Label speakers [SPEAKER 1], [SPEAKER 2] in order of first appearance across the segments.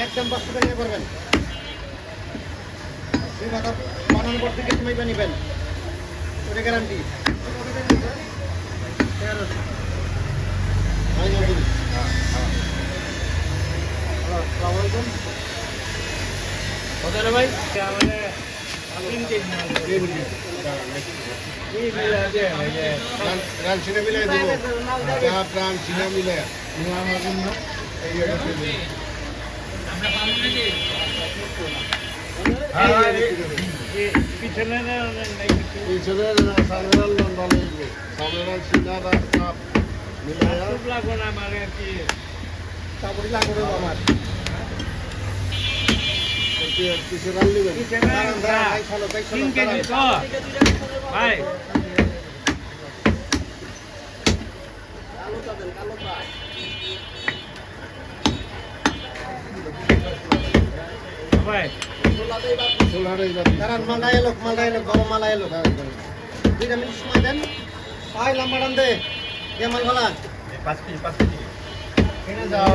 [SPEAKER 1] একদম পাঁচশো টাকা করবেন দুই মাথা বানানোর পর থেকে তুমি নিবেন ওটা গ্যারান্টি
[SPEAKER 2] প্রাণ সিনে মিলাই দেবো যা প্রাণ সিনে মিলাই এই এটা দেবো। পিছনে সামনের লন্ডন লাগবে সামনের সিনা রাস্তা মিলাইয়া
[SPEAKER 1] তারপরে লাগবে আমার
[SPEAKER 2] পিছনে আন নেবেন
[SPEAKER 1] দাঁড়ান, দাঁড়ান, ভাই, চলো, দাঁড়ান।
[SPEAKER 3] ভাই ভাই
[SPEAKER 2] সোলারে যাবে
[SPEAKER 1] দাঁড়ান মালটা এলো মালটা এলো গরম মালা এলো দুইটা মিনিট সময় দেন ভাই
[SPEAKER 2] আপনার কত দিয়ে ভাই হ্যাঁ দাও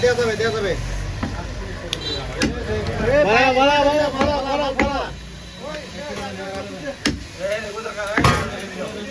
[SPEAKER 1] দেওয়া যাবে দেওয়া যাবে
[SPEAKER 2] ভাড়া ভাড়া ভাড়া ভাড়া ভাড়া ভাড়া
[SPEAKER 1] কয় কেজি ভাই এক টুকরাটা নিয়ে সামনে দেন চাপুড়ি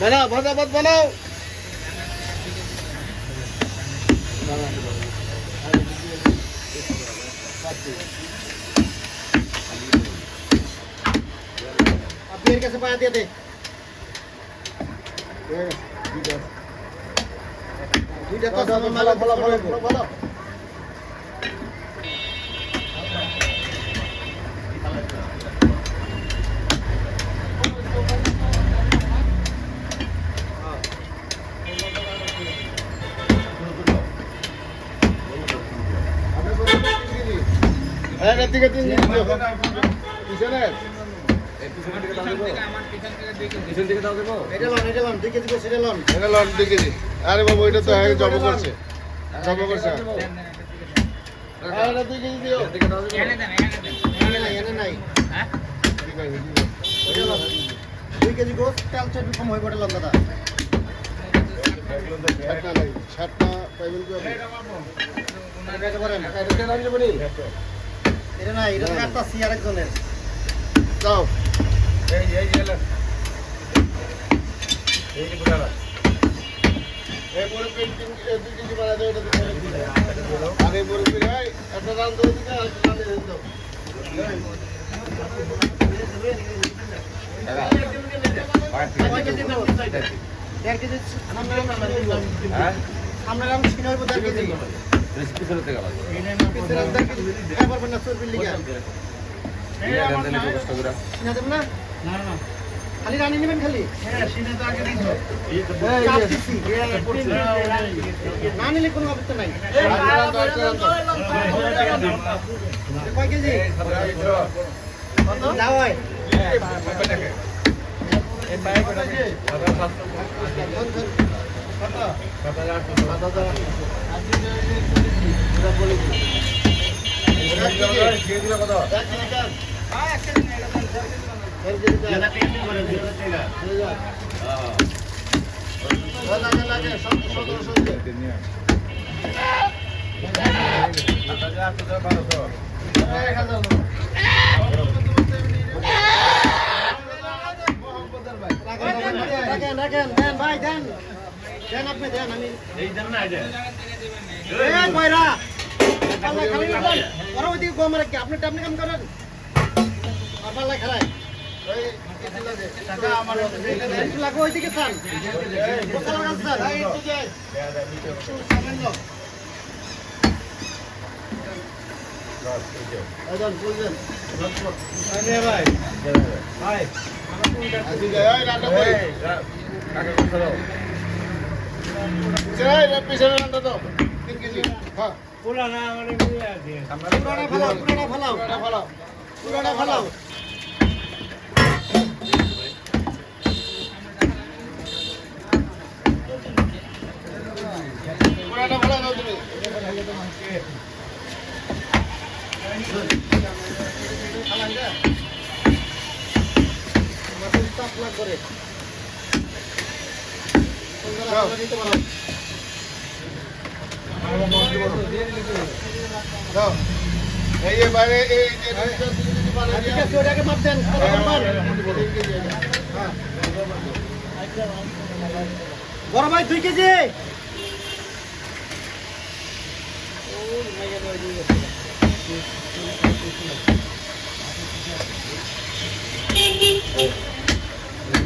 [SPEAKER 2] বানাও ভাজা ভাত বানাও।
[SPEAKER 1] আপনি এর কাছে পায়া দিয়ে দে। দুইটা তো
[SPEAKER 2] ভালো ভালো
[SPEAKER 1] ভালো
[SPEAKER 2] ভালো
[SPEAKER 1] সেটা লন
[SPEAKER 2] এটা লন দিকে দি আরে বাবু এটা তো জমা করছে জমা করছে আর এটা দিকে দিও
[SPEAKER 1] এনে নাই এনে নাই
[SPEAKER 2] ঠিক আছে
[SPEAKER 1] ওটা লন দুই কেজি গোস তেল চাট কম হয়ে পড়ে দাদা
[SPEAKER 2] সাতটা নাই সাতটা পাইবেন কি আপনি
[SPEAKER 1] এটা করেন
[SPEAKER 2] এটা নাম যাবনি
[SPEAKER 1] এটা নাই এটা একটা সি আরেকজনের
[SPEAKER 2] যাও এই বড় পেন্টিং দুই কেজি বানাই দাও এটা দিতে আরে বড় একটা রান দিয়ে দিতে আর একটা রান দাও
[SPEAKER 1] দেড় কেজি সামনে রাম ছিনে দেড় কেজি। খালি রানি নেবেন খালি না নিলে কোনো অবস্থা নাই কেজি।
[SPEAKER 2] দিই এক হাজার
[SPEAKER 1] দেন ভাই দেন। দেন আপনি দেন আমি এই পাল্লা খালি দেন ওরা ওইদিকে গো মারে কি আপনি টাপনি কাম করেন আর পাল্লা খালাই
[SPEAKER 2] এই লাগে টাকা আমার
[SPEAKER 1] একটু লাগো ওইদিকে চান স্যার
[SPEAKER 2] এই একটু
[SPEAKER 3] পুরানা আমার পুরানা
[SPEAKER 1] পুরানা ফালাও। ফালাও। পুরোটা ফালাও।
[SPEAKER 2] এই যে বাইরে এই
[SPEAKER 1] বড় ভাই দুই কেজি।
[SPEAKER 2] এই আবু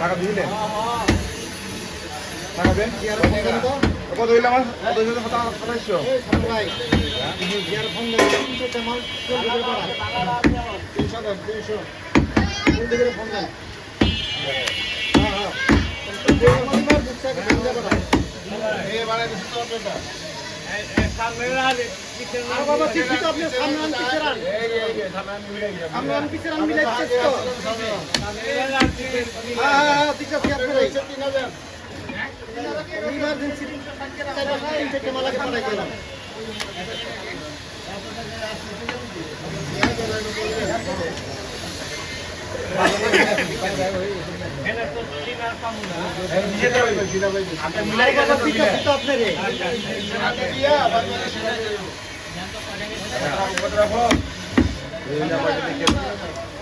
[SPEAKER 2] টাকা দিলে টাকা দেন
[SPEAKER 1] জিয়ার ফোন দেন তো
[SPEAKER 2] কত হইলে আমার কত হইলে
[SPEAKER 1] দেন হ্যাঁ হ্যাঁ। হ্যাঁ হ্যাঁ হ্যাঁ আপনার ইমার্জেন্সি চারটে মালাকে পাঠাই দিলাম এই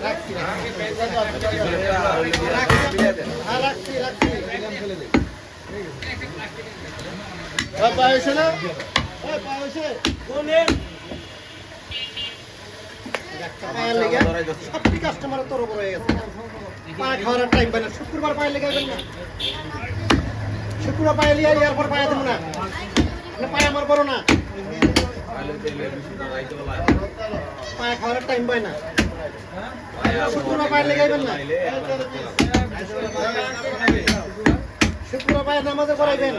[SPEAKER 1] রাখছি। হ্যাঁ রাখছি রাখছি। সবটি কাস্টমার তোর উপর হয়ে পাই না। শুক্রবার পায়ে লেগে না। শুক্রবার পায়ে লিয়ে এরপর পায়ে না। পায়ে আমার পায়ে খাওয়ার টাইম পাই না। শুক্রবার পায়ে লেগে না। শুক্রবার নামাজে করাইবেন